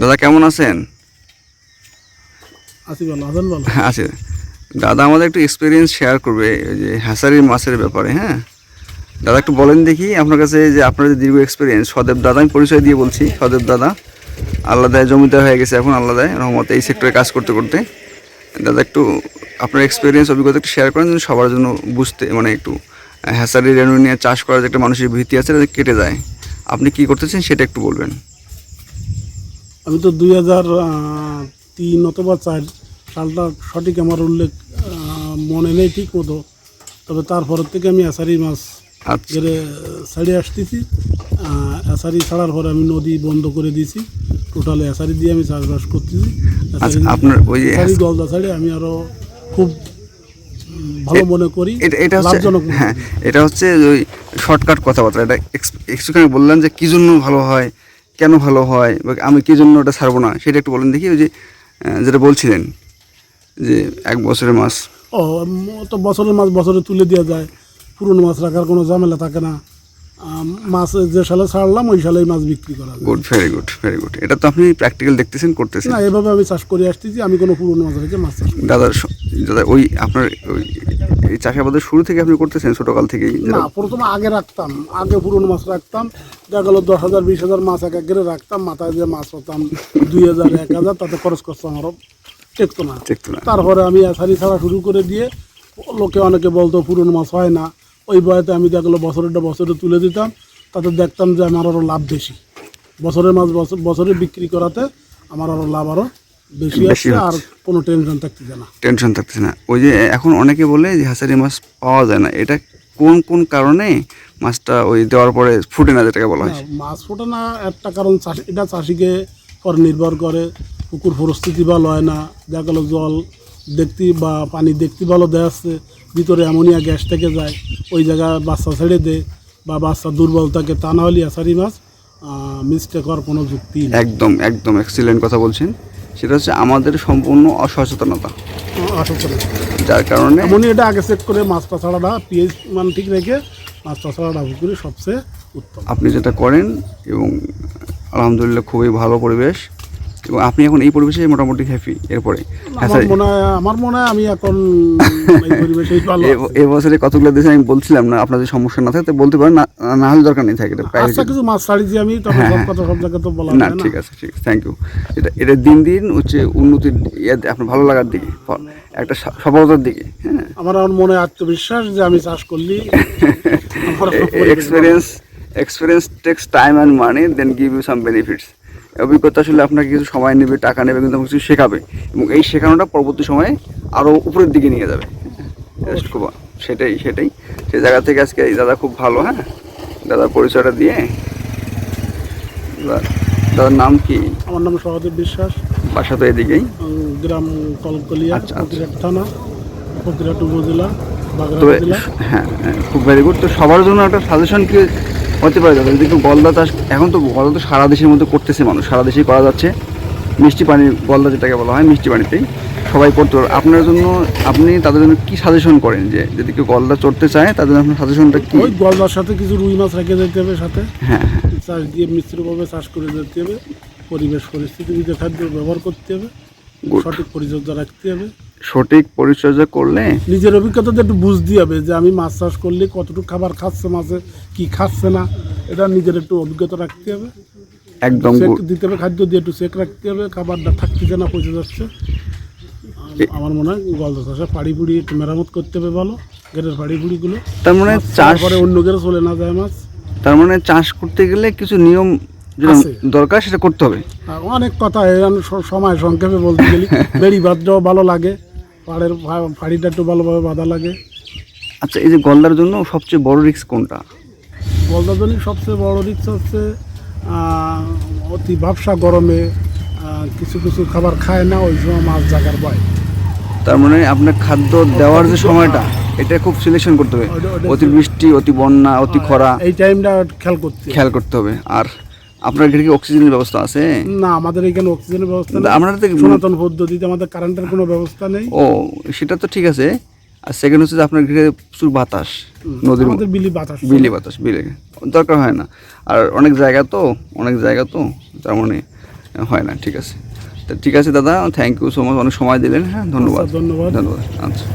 দাদা কেমন আছেন? আছি আছে। দাদা আমাদের একটু এক্সপিরিয়েন্স শেয়ার করবে ওই যে হ্যাসারির মাছের ব্যাপারে হ্যাঁ? দাদা একটু বলেন দেখি আপনার কাছে যে আপনার যে দীর্ঘ এক্সপিরিয়েন্স সদেব দাদা আমি পরিচয় দিয়ে বলছি সদেব দাদা। আল্লাদায় জমিদার হয়ে গেছে এখন আল্লাদায় রহমতে এই সেক্টরে কাজ করতে করতে। দাদা একটু আপনার এক্সপিরিয়েন্স অভিজ্ঞতা একটু শেয়ার করেন সবার জন্য বুঝতে মানে একটু হ্যাসারি রেনু নিয়ে চাষ করার যে একটা মানুষের ভীতি আছে কেটে যায়। আপনি কি করতেছেন সেটা একটু বলবেন। আমি তো দুই হাজার তিন অথবা চার সালটা সঠিক আমার উল্লেখ মনে নেই ঠিক মতো। তবে তারপরের থেকে আমি আষাঢ়ি মাছ আচ্ছা। গেলে ছাড়িয়ে আসতেছি। আষাঢ়ি ছাড়ার পরে আমি নদী বন্ধ করে দিয়েছি। টোটালে আষাঢ়ি দিয়ে আমি চাষবাস করতেছি। আচ্ছা আপনার ওই গলদা ছাড়ি আমি আরও খুব ভালো মনে করি। এটা এটা হচ্ছে লাভজনক হ্যাঁ এটা হচ্ছে ওই শর্টকাট কথাবার্তা। এটা একটুখানি বললেন যে কী জন্য ভালো হয়? কেন ভালো হয় বা আমি কী জন্য ওটা ছাড়বো না সেটা একটু বলেন দেখি ওই যে যেটা বলছিলেন যে এক বছরের মাছ ও তো বছরের মাছ বছরে তুলে দেওয়া যায় পুরনো মাছ রাখার কোনো ঝামেলা থাকে না। মাছ যে সালে ছাড়লাম ওই সালেই মাছ বিক্রি করা good very good very good এটা তো আপনি প্র্যাকটিক্যাল দেখতেছেন করতেছেন। না এভাবে আমি চাষ করে আসতেছি আমি কোনো পুরনো মাছ রেখে মাছ চাষ স- দাদা ওই আপনার ওই এই চাষাবাদের শুরু থেকে আপনি করতেছেন ছোটকাল থেকেই? না প্রথমে আগে রাখতাম আগে পুরনো মাছ রাখতাম। দেখা গেলো দশ হাজার বিশ হাজার মাছ এক একরে রাখতাম মাথায় যে মাছ হতাম দুই হাজার এক হাজার তাতে খরচ করতাম আরও টেকতো না। তারপরে আমি আষাঢ়ি ছাড়া শুরু করে দিয়ে লোকে অনেকে বলতো পুরনো মাছ হয় না। ওই বয়তে আমি দেখল বছরেরটা বছরে তুলে দিতাম তাতে দেখতাম যে আমার আরও লাভ বেশি। বছরের মাছ বছর বছরে বিক্রি করাতে আমার আরও লাভ আরও বেশি বেশি আসছে আর কোনো টেনশন থাকতেছে না। টেনশন থাকতেছে না। ওই যে এখন অনেকে বলে যে হাসারি মাছ পাওয়া যায় না। এটা কোন কোন কারণে মাছটা ওই দেওয়ার পরে ফুটে না যেটাকে বলা হয়? মাছ ফোটে না একটা কারণ চাষি এটা চাষিকে পর নির্ভর করে। পুকুর পরিস্থিতি ভালো হয় না। দেখা গেলো জল দেখতে বা পানি দেখতে ভালো দেওয়া যাচ্ছে ভিতরে অ্যামোনিয়া গ্যাস থেকে যায় ওই জায়গায় বাচ্চা ছেড়ে দেয় বা বাচ্চা দুর্বল থাকে তা না হলে আষাঢ়ি মাছ মিস্টেক হওয়ার কোনো যুক্তি একদম একদম এক্সিলেন্ট কথা বলছেন। সেটা হচ্ছে আমাদের সম্পূর্ণ অসচেতনতা। যার কারণে এমনই এটা আগে চেক করে মাছটা ছাড়াটা পিএইচ মান ঠিক রেখে মাছটা ছাড়াটা পুকুরে সবচেয়ে উত্তম। আপনি যেটা করেন এবং আলহামদুলিল্লাহ খুবই ভালো পরিবেশ। এবং আপনি এখন এই পরিবেশে মোটামুটি হ্যাপি এরপরে। হ্যাঁ আমার মনে হয় আমার মনে হয় আমি এখন এবছরে কতগুলো দেশে আমি বলছিলাম না আপনার যদি সমস্যা না থাকে বলতে পারেন না হলে দরকার নেই থাকে আচ্ছা কিছু মাছ ছাড়িয়েছি আমি তবে হ্যাঁ, সব হ্যাঁ। কথা সব জায়গায় তো বলা না ঠিক আছে ঠিক আছে থ্যাংক ইউ এটা এটা দিন দিন হচ্ছে উন্নতির ইয়ে আপনার ভালো লাগার দিকে একটা সফলতার দিকে হ্যাঁ। আমার আমার মনে আত্মবিশ্বাস যে আমি চাষ করলি। Experience experience takes time and money then give you some benefits অভিজ্ঞতা আসলে আপনাকে কিছু সময় নেবে টাকা নেবে কিন্তু কিছু শেখাবে। এবং এই শেখানোটা পরবর্তী সময়ে আরও উপরের দিকে নিয়ে যাবে। খুব সেটাই সেটাই। সেই জায়গা থেকে আজকে এই দাদা খুব ভালো হ্যাঁ? দাদার পরিচয়টা দিয়ে। দাদা- দাদার নাম কি? আমার নাম সহদেব বিশ্বাস। বাসা তো এদিকেই। গ্রাম কলকলিয়া আচ্ছা, আচ্ছা। থানা উপজেলা হ্যাঁ হ্যাঁ, খুব ভেরি গুড তো সবার জন্য একটা সাজেশন কি হতে পারে দাদা যদি গলদা চাষ এখন তো গলদা তো সারা দেশের মধ্যে করতেছে মানুষ সারা দেশেই করা যাচ্ছে। মিষ্টি পানি গলদা যেটাকে বলা হয় মিষ্টি পানিতেই সবাই করতে পারবে। আপনার জন্য আপনি তাদের জন্য কি সাজেশন করেন যে যদি কেউ গলদা চড়তে চায় তাদের জন্য আপনার সাজেশনটা কি? ওই গলদার সাথে কিছু রুই মাছ রেখে যেতে হবে সাথে। হ্যাঁ হ্যাঁ। চাষ দিয়ে মিশ্রভাবে চাষ করে যেতে হবে। পরিবেশ পরিস্থিতি খাদ্য ব্যবহার করতে হবে। সঠিক পরিচর্যা রাখতে হবে। সঠিক পরিচর্যা করলে নিজের অভিজ্ঞতাতে একটু বুঝতে হবে যে আমি মাছ চাষ করলে কতটুকু খাবার খাচ্ছে মাছে কি খাচ্ছে না এটা নিজের একটু অভিজ্ঞতা রাখতে হবে। একদম দিতে হবে খাদ্য দিয়ে একটু চেক রাখতে হবে খাবারটা থাকতেছে না পচে যাচ্ছে। আমার মনে হয় গলদা চাষে পাড়ি পুড়ি একটু মেরামত করতে হবে ভালো গেটের পাড়ি পুড়িগুলো তার মানে চাষ পরে অন্য গেরে চলে না যায় মাছ। তার মানে চাষ করতে গেলে কিছু নিয়ম দরকার সেটা করতে হবে। অনেক কথা সময় সংক্ষেপে বলতে গেলি। বেড়ি বাঁধটাও ভালো লাগে। পাড়ের ফাড়িটা একটু ভালোভাবে বাঁধা লাগে। আচ্ছা এই যে গলদার জন্য সবচেয়ে বড় রিস্ক কোনটা? গলদার জন্য সবচেয়ে বড় রিক্স হচ্ছে অতি ভাবসা গরমে কিছু কিছু খাবার খায় না ওই সময় মাছ জাগার ভয়। তার মানে আপনার খাদ্য দেওয়ার যে সময়টা এটা খুব সিলেকশন করতে হবে। অতি বৃষ্টি অতি বন্যা অতি খরা। এই টাইমটা খেয়াল করতে হবে। খেয়াল করতে হবে। আর আপনার এখানে কি অক্সিজেনের ব্যবস্থা আছে? না আমাদের এখানে অক্সিজেনের ব্যবস্থা নেই। আপনার তো সনাতন পদ্ধতিতে আমাদের কারেন্টের কোনো ব্যবস্থা নেই। ও সেটা তো ঠিক আছে। আর সেকেন্ড হচ্ছে যে আপনার ঘিরে প্রচুর বাতাস নদীর আমাদের বিলি বাতাস। বিলি বাতাস বিলে। দরকার হয় না। আর অনেক জায়গা তো অনেক জায়গা তো তার মানে হয় না ঠিক আছে। তা ঠিক আছে দাদা থ্যাংক ইউ সো মাচ অনেক সময় দিলেন হ্যাঁ ধন্যবাদ। আচ্ছা, ধন্যবাদ। ধন্যবাদ আচ্ছা।